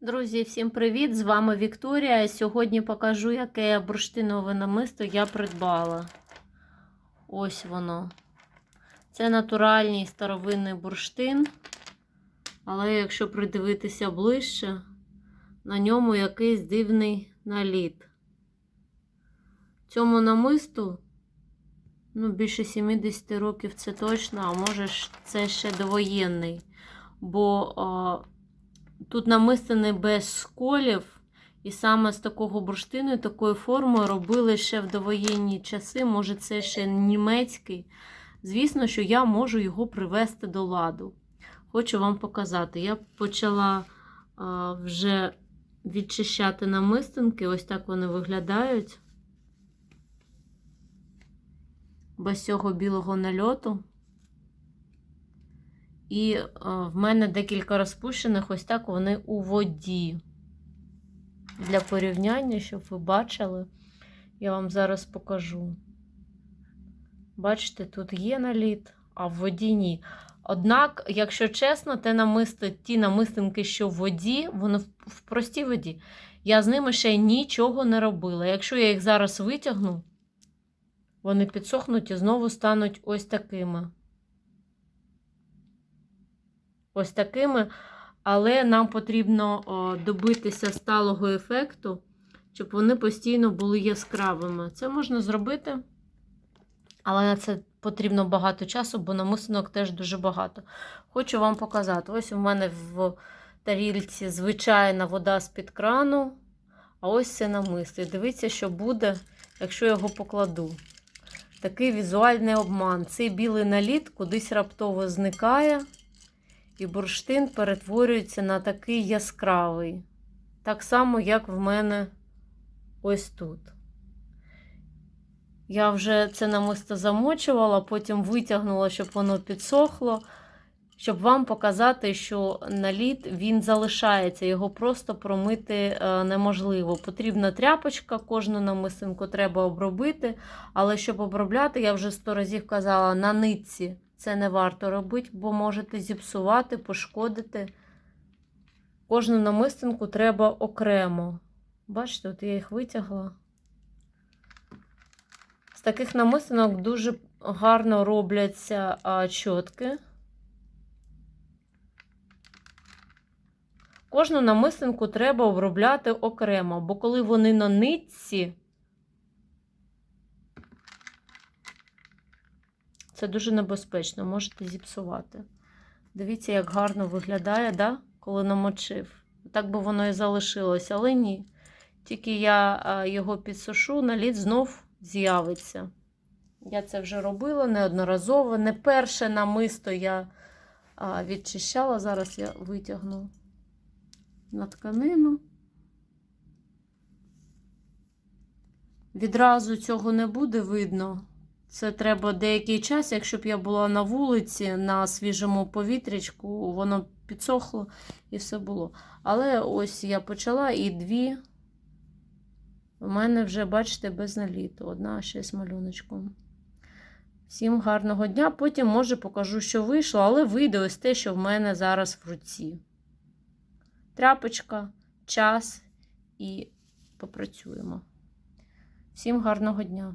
Друзі, всім привіт! З вами Вікторія. Сьогодні покажу, яке бурштинове намисто я придбала. Ось воно. Це натуральний старовинний бурштин. Але якщо придивитися ближче, на ньому якийсь дивний наліт. Цьому намисту ну, більше 70 років це точно, а може це ще довоєнний. Бо Тут намистини без сколів, і саме з такого бурштину і такої форми робили ще в довоєнні часи. Може, це ще німецький. Звісно, що я можу його привести до ладу. Хочу вам показати. Я почала а, вже відчищати намистинки. Ось так вони виглядають. Без цього білого нальоту. І е, в мене декілька розпущених, ось так вони у воді. Для порівняння, щоб ви бачили, я вам зараз покажу. Бачите, тут є наліт, а в воді ні. Однак, якщо чесно, те намисто, ті намистинки, що в воді, вони в, в простій воді. Я з ними ще нічого не робила. Якщо я їх зараз витягну, вони підсохнуть і знову стануть ось такими ось такими, але нам потрібно добитися сталого ефекту, щоб вони постійно були яскравими. Це можна зробити, але на це потрібно багато часу, бо намисинок теж дуже багато. Хочу вам показати: ось у мене в тарільці звичайна вода з-під крану, а ось це намисто. Дивіться, що буде, якщо я його покладу. Такий візуальний обман. Цей білий наліт кудись раптово зникає. І бурштин перетворюється на такий яскравий. Так само, як в мене ось тут. Я вже це намисто замочувала, потім витягнула, щоб воно підсохло, щоб вам показати, що наліт він залишається, його просто промити неможливо. Потрібна тряпочка, кожну намисинку треба обробити. Але щоб обробляти, я вже сто разів казала, на нитці. Це не варто робити, бо можете зіпсувати, пошкодити. Кожну намистинку треба окремо. Бачите, от я їх витягла. З таких намистинок дуже гарно робляться чотки. Кожну намистинку треба обробляти окремо, бо коли вони на нитці, Це дуже небезпечно, можете зіпсувати. Дивіться, як гарно виглядає, да? коли намочив. Так би воно і залишилось, але ні. Тільки я його підсушу, наліт знов з'явиться. Я це вже робила неодноразово. Не перше намисто я відчищала. Зараз я витягну на тканину. Відразу цього не буде видно. Це треба деякий час, якщо б я була на вулиці, на свіжому повітрячку, воно підсохло і все було. Але ось я почала і дві. У мене вже, бачите, без наліту. Одна ще з малюночком. Всім гарного дня. Потім, може, покажу, що вийшло, але вийде ось те, що в мене зараз в руці. Тряпочка, час і попрацюємо. Всім гарного дня!